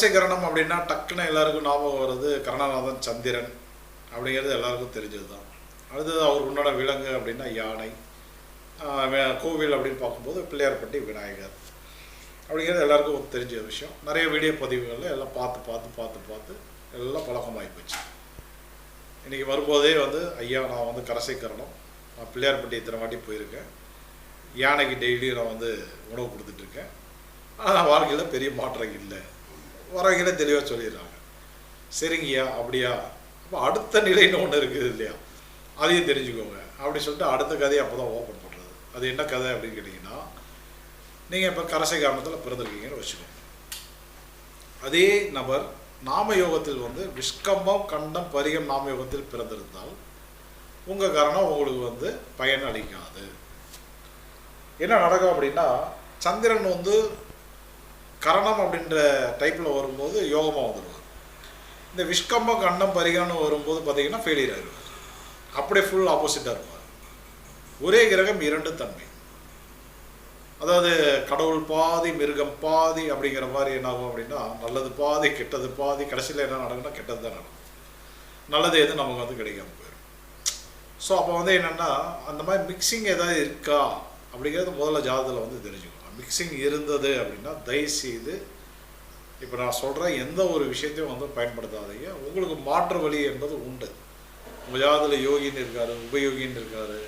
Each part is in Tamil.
கரசை அப்படின்னா டக்குன்னு எல்லாருக்கும் ஞாபகம் வருது கருணாநாதன் சந்திரன் அப்படிங்கிறது எல்லாருக்கும் தெரிஞ்சது தான் அடுத்தது அவருக்கு உண்டான விலங்கு அப்படின்னா யானை கோவில் அப்படின்னு பார்க்கும்போது பிள்ளையார்பட்டி விநாயகர் அப்படிங்கிறது எல்லாருக்கும் தெரிஞ்ச விஷயம். நிறைய வீடியோ பதிவுகளில் எல்லாம் பார்த்து பார்த்து பார்த்து பார்த்து எல்லாம் பழக்கமாகி போச்சு. இன்றைக்கி வரும்போதே வந்து ஐயா நான் வந்து கரசை கரணம் நான் பிள்ளையார்பட்டி இத்தனை வாட்டி போயிருக்கேன். யானைக்கு டெய்லியும் நான் வந்து உணவு கொடுத்துட்ருக்கேன் ஆனால் வாழ்க்கையில் பெரிய மாற்றம் இல்லை. வரவங்களே தெளிவாக சொல்லிடுறாங்க. சரிங்கய்யா அப்படியா? அப்போ அடுத்த நிலைன்னு ஒன்று இருக்குது இல்லையா? அதையும் தெரிஞ்சுக்கோங்க. அப்படி சொல்லிட்டு அடுத்த கதையை அப்போ தான் ஓப்பன் பண்ணுறது அது என்ன கதை அப்படின்னு கேட்டிங்கன்னா நீங்கள் இப்போ கரசை காரணத்தில் பிறந்திருக்கீங்கன்னு வச்சுக்கோங்க. அதே நபர் நாம யோகத்தில் வந்து விஷ்கம்பம் கண்டம் பரிகம் நாம யோகத்தில் பிறந்திருந்தால் உங்கள் காரணம் உங்களுக்கு வந்து பயன் அளிக்காது. என்ன நடக்கும் அப்படின்னா சந்திரன் வந்து கரணம் அப்படின்ற டைப்பில் வரும்போது யோகமாக வந்துடுவார். இந்த விஷ்கம்பம் கண்டம் பரிகான்னு வரும்போது பார்த்தீங்கன்னா ஃபெயிலியர் ஆகிடுவார் அப்படியே ஃபுல் ஆப்போசிட்டாக இருப்பார். ஒரே கிரகம் இரண்டு தன்மை. அதாவது கடவுள் பாதி மிருகம் பாதி அப்படிங்கிற மாதிரி என்னாகும் அப்படின்னா நல்லது பாதி கெட்டது பாதி கடைசியில் என்ன நடக்கும்னா கெட்டது தான் நடக்கும். நல்லது எதுவும் நமக்கு வந்து கிடைக்காம போயிடும். ஸோ அப்போ வந்து என்னென்னா அந்த மாதிரி மிக்சிங் ஏதாவது இருக்கா அப்படிங்கிறது முதல்ல ஜாதகத்தில் வந்து தெரிஞ்சுக்கணும். மிக்சிங் இருந்தது அப்படின்னா தயவுசெய்து இப்போ நான் சொல்கிற எந்த ஒரு விஷயத்தையும் வந்து பயன்படுத்தாதீங்க. உங்களுக்கு மாற்று வழி என்பது உண்டு. உங்கள் யோகின்னு இருக்காரு உபயோகின்னு இருக்காரு.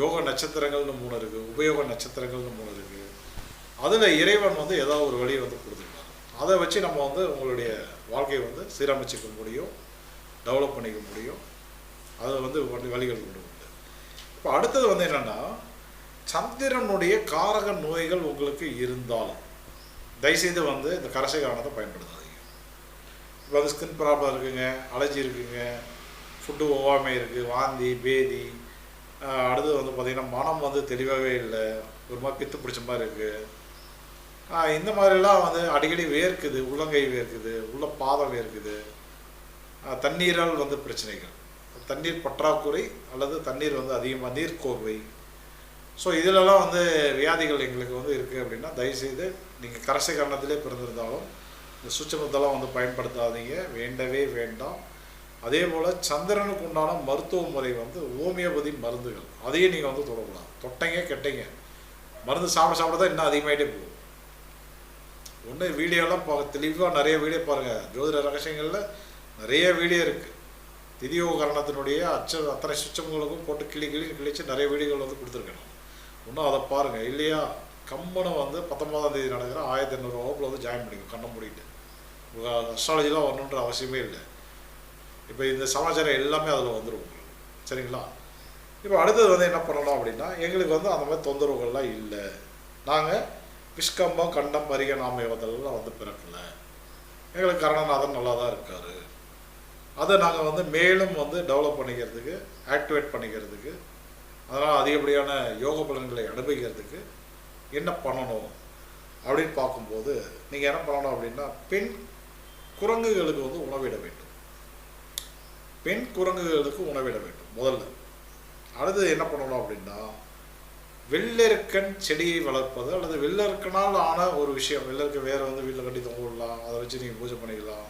யோக நட்சத்திரங்கள்னு மூணு இருக்குது உபயோக நட்சத்திரங்கள்னு மூணு இருக்குது அதில் இறைவன் வந்து ஏதாவது ஒரு வழியை வந்து கொடுத்துருக்காரு. அதை வச்சு நம்ம வந்து உங்களுடைய வாழ்க்கையை வந்து சீரமைச்சிக்க முடியும் டெவலப் பண்ணிக்க முடியும். அதை வந்து வழிகள் கொண்டு உண்டு. இப்போ அடுத்தது வந்து என்னென்னா சந்திரனுடைய காரக நோய்கள் உங்களுக்கு இருந்தாலும் தயவுசெய்து வந்து இந்த கரசை காரணத்தை பயன்படுத்தாதீங்க. இப்போ வந்து ஸ்கின் ப்ராப்ளம் இருக்குங்க அலர்ஜி இருக்குங்க ஃபுட்டு ஒவ்வாமை இருக்குது வாந்தி பேதி அடுத்தது வந்து பார்த்திங்கன்னா மனம் வந்து தெளிவாகவே இல்லை ஒரு மாதிரி பித்து பிடிச்ச மாதிரி இருக்குது இந்த மாதிரிலாம் வந்து அடிக்கடி வேர்க்குது உள்ளங்கை வேர்க்குது உள்ள பாதம் வேர்க்குது. தண்ணீரால் வந்து பிரச்சனைகள். தண்ணீர் பற்றாக்குறை அல்லது தண்ணீர் வந்து அதிகமாக நீர்க்கோர்வை ஸோ இதிலலாம் வந்து வியாதிகள் எங்களுக்கு வந்து இருக்குது அப்படின்னா தயவுசெய்து நீங்கள் கரசை கரணத்திலே பிறந்திருந்தாலும் இந்த சுச்சமத்தெல்லாம் வந்து பயன்படுத்தாதீங்க. வேண்டவே வேண்டாம். அதே போல் சந்திரனுக்கு உண்டான மருத்துவ முறை வந்து ஹோமியோபதி மருந்துகள். அதையும் நீங்கள் வந்து தொடரலாம். தொட்டைங்க கெட்டைங்க. மருந்து சாப்பிட சாப்பிட தான் இன்னும் அதிகமாகிட்டே போகும். ஒன்று வீடியோலாம் பார்க்க தெளிவாக நிறைய வீடியோ பாருங்கள் ஜோதிட ரகசியங்களில் நிறைய வீடியோ இருக்குது திதியோகரணத்தினுடைய அச்ச அத்தனை சுச்சங்களுக்கும் போட்டு கிளி கிளி கிழிச்சு நிறைய வீடியோகள் வந்து கொடுத்துருக்கணும் இன்னும் அதை பாருங்கள் இல்லையா? கம்மனை வந்து பத்தொன்பதாம் தேதி நடக்கிற ஆயிரத்தி எண்ணூறு வகுப்பில் வந்து ஜாயின் பண்ணிக்கும் கண்ணை மூடிட்டு. அஸ்ட்ராலஜிலாம் வரணுன்ற அவசியமே இல்லை. இப்போ இந்த சமாச்சாரம் எல்லாமே அதில் வந்துடும் உங்களுக்கு. சரிங்களா? இப்போ அடுத்தது வந்து என்ன பண்ணணும் அப்படின்னா எங்களுக்கு வந்து அந்த மாதிரி தொந்தரவுகள்லாம் இல்லை. நாங்கள் விஷ்கம்பம் கண்டம் பரிக நாமயோகத்திலலாம் வந்து பிறக்கலை. எங்களுக்கு கரணநாதன் நல்லா தான் இருக்கார். அதை நாங்கள் வந்து மேலும் வந்து டெவலப் பண்ணிக்கிறதுக்கு ஆக்டிவேட் பண்ணிக்கிறதுக்கு அதனால் அதிகப்படியான யோக பலன்களை அனுபவிக்கிறதுக்கு என்ன பண்ணணும் அப்படின்னு பார்க்கும்போது நீங்கள் என்ன பண்ணணும் அப்படின்னா பெண் குரங்குகளுக்கு வந்து உணவிட வேண்டும். பெண் குரங்குகளுக்கு உணவிட வேண்டும் முதல்ல. அடுத்தது என்ன பண்ணணும் அப்படின்னா வெள்ளெருக்கன் செடியை வளர்ப்பது அல்லது வெள்ளெருக்கனால் ஆன ஒரு விஷயம். வெள்ளெருக்க வேறு வந்து வீட்டில் கட்டி தொங்க விடலாம் அதை வச்சு நீங்கள் பூஜை பண்ணிக்கலாம்.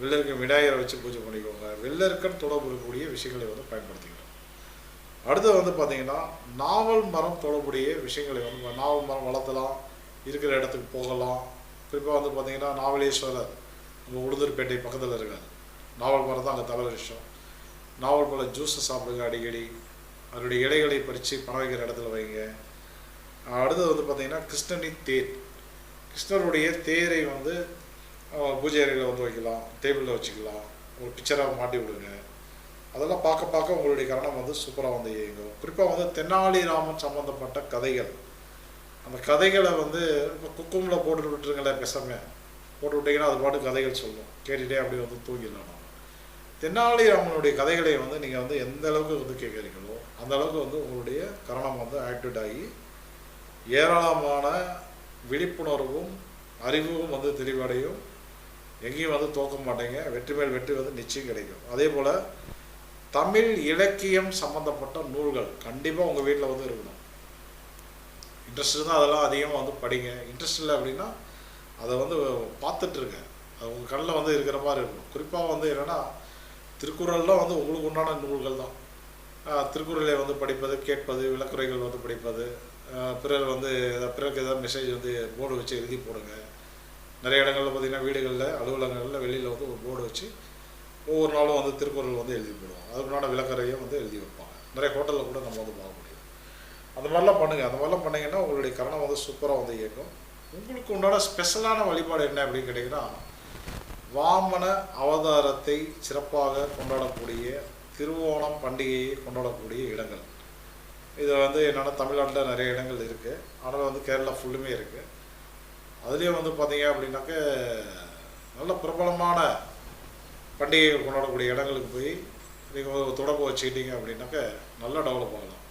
வெள்ளெருக்க விநாயகரை வச்சு பூஜை பண்ணிக்கோங்க. வெள்ளெருக்கன் தொடர்பு இருக்கக்கூடிய விஷயங்களை வந்து பயன்படுத்திக்கணும். அடுத்து வந்து பார்த்தீங்கன்னா நாவல் மரம் தொடர்புடைய விஷயங்களை வந்து நாவல் மரம் வளர்த்தலாம் இருக்கிற இடத்துக்கு போகலாம். குறிப்பாக வந்து பார்த்தீங்கன்னா நாவலேஸ்வரர் நம்ம உளுந்தூர்பேட்டை பக்கத்தில் இருக்கார். நாவல் மரம் தான் அங்கே தவிர விஷயம். நாவல் பழ ஜூஸை சாப்பிடுங்க அடிக்கடி. அதனுடைய இலைகளை பறித்து பணம் வைக்கிற இடத்துல வைங்க. அடுத்தது வந்து பார்த்திங்கன்னா கிருஷ்ணனின் தேர். கிருஷ்ணருடைய தேரை வந்து பூஜை அறையில் வந்து வைக்கலாம். டேபிளில் வச்சுக்கலாம். ஒரு பிக்சராக மாட்டி விடுங்க. அதெல்லாம் பார்க்க பார்க்க உங்களுடைய கரணம் வந்து சூப்பராக வந்து இயங்கும் குறிப்பாக வந்து தென்னாலிராமன் சம்மந்தப்பட்ட கதைகள். அந்த கதைகளை வந்து இப்போ குக்குமில் போட்டு விட்டுருங்களேன் பேசாம. போட்டு விட்டீங்கன்னா அது பாட்டு கதைகள் சொல்லும். கேட்டுகிட்டே அப்படியே வந்து தூங்கிடலாம் தென்னாலிராமனுடைய கதைகளை வந்து நீங்கள் வந்து எந்த அளவுக்கு வந்து கேட்குறீங்களோ அந்த அளவுக்கு வந்து உங்களுடைய கரணம் வந்து ஆக்டிவேட் ஆகி ஏராளமான விழிப்புணர்வும் அறிவும் வந்து தெளிவடையும். எங்கேயும் வந்து தோக்க மாட்டீங்க. வெற்றி மேல் வெற்றி வந்து நிச்சயம் கிடைக்கும். அதே போல் தமிழ் இலக்கியம் சம்மந்தப்பட்ட நூல்கள் கண்டிப்பாக உங்கள் வீட்டில் வந்து இருக்கணும். இன்ட்ரெஸ்ட் இருந்தால் அதெல்லாம் அதிகமாக வந்து படிங்க. இன்ட்ரெஸ்ட் இல்லை அப்படின்னா அதை வந்து பார்த்துட்ருங்க அது உங்கள் கண்ணில் வந்து இருக்கிற மாதிரி இருக்கணும். குறிப்பாக வந்து என்னென்னா திருக்குறள்லாம் வந்து உங்களுக்கு உண்டான நூல்கள் தான். திருக்குறளை வந்து படிப்பது கேட்பது விளக்குறைகள் வந்து படிப்பது பிறர் வந்து ஏதாவது பிறருக்கு ஏதாவது மெசேஜ் வந்து போர்டு வச்சு எழுதி போடுங்க. நிறைய இடங்களில் பார்த்தீங்கன்னா வீடுகளில் அலுவலகங்களில் வெளியில் வந்து ஒரு போர்டு வச்சு ஒவ்வொரு நாளும் வந்து திருக்குறள் வந்து எழுதி போடுவோம் அதுக்குண்டான விளக்கறையும் வந்து எழுதி வைப்பாங்க. நிறைய ஹோட்டலில் கூட நம்ம வந்து பார்க்க முடியும். அந்த மாதிரிலாம் பண்ணுங்கள் அந்த மாதிரிலாம் பண்ணீங்கன்னா உங்களுடைய கரணம் வந்து சூப்பராக வந்து இயக்கும் உங்களுக்கு உண்டான ஸ்பெஷலான வழிபாடு என்ன அப்படின்னு கேட்டிங்கன்னா வாமன அவதாரத்தை சிறப்பாக கொண்டாடக்கூடிய திருவோணம் பண்டிகையை கொண்டாடக்கூடிய இடங்கள். இது வந்து என்னென்னா தமிழ்நாட்டில் நிறைய இடங்கள் இருக்குது ஆனால் வந்து கேரளா ஃபுல்லுமே இருக்குது அதுலேயும் வந்து பார்த்தீங்க அப்படின்னாக்க நல்ல பிரபலமான பண்டிகைகள் கொண்டாடக்கூடிய இடங்களுக்கு போய் நீங்கள் ஒரு தொடர்பு வச்சுக்கிட்டீங்க அப்படின்னாக்க நல்லா டெவலப் ஆகலாம்.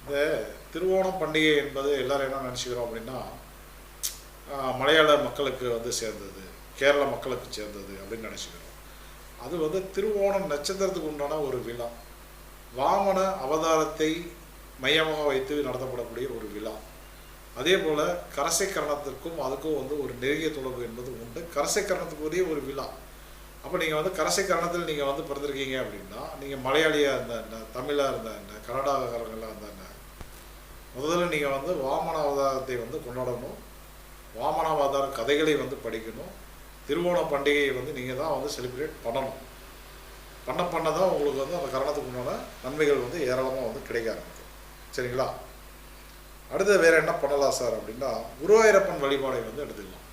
இந்த திருவோணம் பண்டிகை என்பது எல்லோரும் என்ன நினச்சிக்கிறோம் அப்படின்னா மலையாள மக்களுக்கு வந்து சேர்ந்தது கேரள மக்களுக்கு சேர்ந்தது அப்படின்னு நினச்சிக்கிறோம். அது வந்து திருவோணம் நட்சத்திரத்துக்கு உண்டான ஒரு விழா. வாமன அவதாரத்தை மையமாக வைத்து நடத்தப்படக்கூடிய ஒரு விழா. அதே போல் கரசைக்கரணத்திற்கும் அதுக்கும் வந்து ஒரு நெருங்கிய தொடர்பு என்பது உண்டு. கரசைக்கரணத்துக்குரிய ஒரு விழா. அப்போ நீங்கள் வந்து கரசைக்கரணத்தில் நீங்கள் வந்து பிறந்திருக்கீங்க அப்படின்னா நீங்கள் மலையாளியாக இருந்தா என்ன தமிழாக இருந்தா என்ன கன்னடாக்காரங்களாக இருந்தா என்ன? முதல்ல நீங்கள் வந்து வாமன அவதாரத்தை வந்து கொண்டாடணும். வாமன அவதார கதைகளை வந்து படிக்கணும். திருவோண பண்டிகையை வந்து நீங்கள் தான் வந்து செலிப்ரேட் பண்ணணும். பண்ண பண்ண தான் உங்களுக்கு வந்து அந்த கரணத்துக்கு உண்டான நன்மைகள் வந்து ஏராளமாக வந்து கிடைக்க ஆரம்பிக்கும். சரிங்களா? அடுத்து வேறு என்ன பண்ணலாம் சார் அப்படின்னா குருவாயிரப்பன் வழிபாடை வந்து எடுத்துக்கலாம்.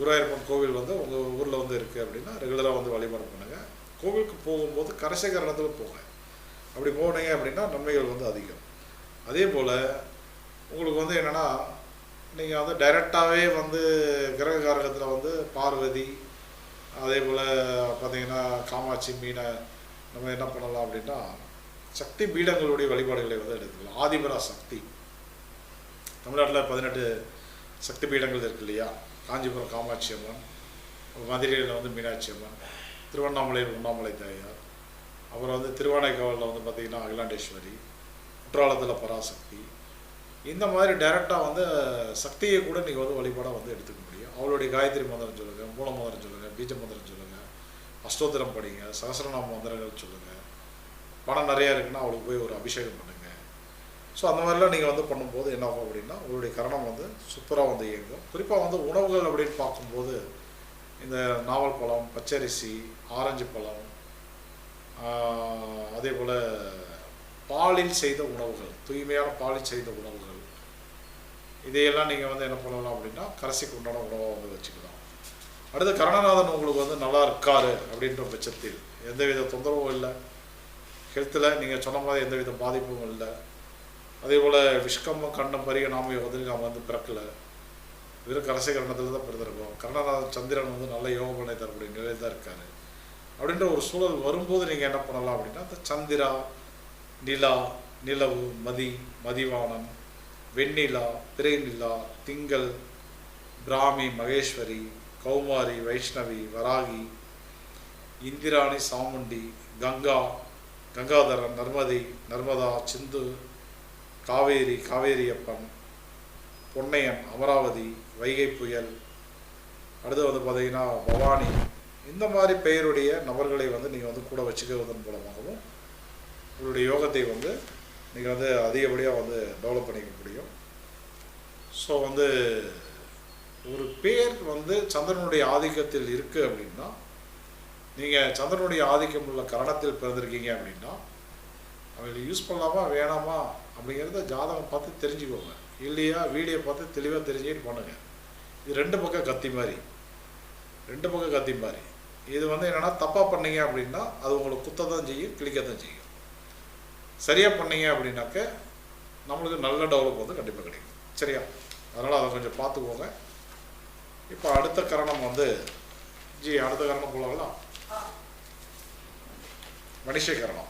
குருவாயூரப்பன் கோவில் வந்து உங்கள் ஊரில் வந்து இருக்குது அப்படின்னா ரெகுலராக வந்து வழிபாடு பண்ணுங்கள் கோவிலுக்கு போகும்போது கரசகரணத்தில் போங்க. அப்படி போனீங்க அப்படின்னா நன்மைகள் வந்து அதிகம். அதே போல் உங்களுக்கு வந்து என்னென்னா நீங்கள் வந்து டைரெக்டாகவே வந்து கிரக காரகத்தில் வந்து பார்வதி அதே போல் பார்த்தீங்கன்னா காமாட்சி மீனை நம்ம என்ன பண்ணலாம் அப்படின்னா சக்தி பீடங்களுடைய வழிபாடுகளை வந்து எடுத்துக்கலாம். ஆதிபரா சக்தி. தமிழ்நாட்டில் பதினெட்டு சக்தி பீடங்கள் இருக்கு இல்லையா? காஞ்சிபுரம் காமாட்சி அம்மன் மதுரையில் வந்து மீனாட்சி அம்மன் திருவண்ணாமலையில் உண்ணாமலை தாயார் அப்புறம் வந்து திருவானைக்காவலில் வந்து பார்த்திங்கன்னா அகிலாண்டேஸ்வரி குற்றாலத்தில் பராசக்தி. இந்த மாதிரி டைரெக்டாக வந்து சக்தியை கூட நீங்கள் வந்து வழிபாடாக வந்து எடுத்துக்க முடியும். அவளுடைய காயத்ரி மந்திரம் சொல்லுங்கள் மூல மந்திரம் சொல்லுங்கள் பீஜ மந்திரம் சொல்லுங்கள் அஷ்டோத்திரம் படிங்க சகசரநாம மந்திரங்கள் சொல்லுங்கள் பணம் நிறையா இருக்குன்னா அவளுக்கு போய் ஒரு அபிஷேகம் பண்ணுங்கள் ஸோ அந்த மாதிரிலாம் நீங்கள் வந்து பண்ணும்போது என்ன ஆகும் அப்படின்னா உங்களுடைய கரணம் வந்து சூப்பராக வந்து இயங்கும். குறிப்பாக வந்து உணவுகள் அப்படின்னு பார்க்கும்போது இந்த நாவல் பழம் பச்சரிசி ஆரஞ்சு பழம் அதே போல் பாலில் செய்த உணவுகள் தூய்மையான பாலில் செய்த உணவுகள் இதையெல்லாம் நீங்கள் வந்து என்ன பண்ணலாம் அப்படின்னா கரசிக்கு உண்டான உணவாக வந்து வச்சுக்கலாம். அடுத்து கருணநாதன் உங்களுக்கு வந்து நல்லா இருக்காரு அப்படின்ற பட்சத்தில் எந்தவித தொந்தரவும் இல்லை. ஹெல்த்தில் நீங்கள் சொன்ன மாதிரி எந்தவித பாதிப்பும் இல்லை. அதே போல் விஷ்கம்ம கண்ணம் பரிய நாம யோகத்தில் அவன் வந்து பிறக்கலை. வெறும் கரசை கரணத்தில் தான் பிறந்திருக்கோம். கர்ணநாத சந்திரன் வந்து நல்ல யோகம் பண்ணி தரக்கூடிய நிலையில் தான் இருக்காரு. அப்படின்ற ஒரு சூழல் வரும்போது நீங்கள் என்ன பண்ணலாம் அப்படின்னா அந்த சந்திரா நிலா நிலவு மதி மதிவானம் வெண்ணிலா பிறைநிலா திங்கள் பிராமி மகேஸ்வரி கௌமாரி வைஷ்ணவி வராகி இந்திராணி சாமுண்டி கங்கா கங்காதரன் நர்மதி நர்மதா சிந்து காவேரி காவேரியப்பன் பொன்னையன் அமராவதி வைகை புயல் அடுத்து வந்து பார்த்தீங்கன்னா பவானி. இந்த மாதிரி பெயருடைய நபர்களை வந்து நீங்கள் வந்து கூட வச்சுக்குவதன் மூலமாகவும் உங்களுடைய யோகத்தை வந்து நீங்கள் வந்து அதிகப்படியாக வந்து டெவலப் பண்ணிக்க முடியும். ஸோ வந்து ஒரு பேர் வந்து சந்திரனுடைய ஆதிக்கத்தில் இருக்குது அப்படின்னா நீங்கள் சந்திரனுடைய ஆதிக்கம் உள்ள கரணத்தில் பிறந்திருக்கீங்க அப்படின்னா அவங்களை யூஸ் பண்ணலாமா வேணாமா அப்படிங்கிறத ஜாதகம் பார்த்து தெரிஞ்சுக்கோங்க. இல்லையா வீடியோ பார்த்து தெளிவாக தெரிஞ்சுக்கிட்டு பண்ணுங்க. இது ரெண்டு பக்கம் கத்தி மாதிரி. ரெண்டு பக்கம் கத்தி மாதிரி. இது வந்து என்னென்னா தப்பாக பண்ணீங்க அப்படின்னா அது உங்களுக்கு குத்த தான் செய்யும் கிளிக்க தான் செய்யும். சரியாக பண்ணீங்க அப்படின்னாக்க நம்மளுக்கு நல்ல டெவலப் வந்து கண்டிப்பாக கிடைக்கும். சரியா? அதனால் அதை கொஞ்சம் பார்த்துக்கோங்க. இப்போ அடுத்த கரணம் வந்து ஜி அடுத்த கரணம் போகலாங்களா மனுஷ கரணம்.